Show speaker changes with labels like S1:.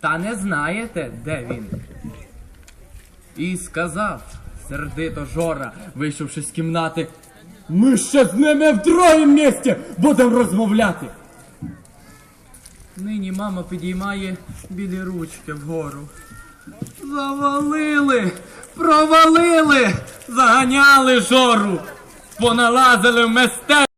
S1: Та не знаєте, де він. І сказав сердито Жора, вийшовши з кімнати. Ми ще з ними в другому місці будемо розмовляти. Нині мама підіймає білі ручки вгору. Завалили, провалили, заганяли жору, поналазили в мистецтво.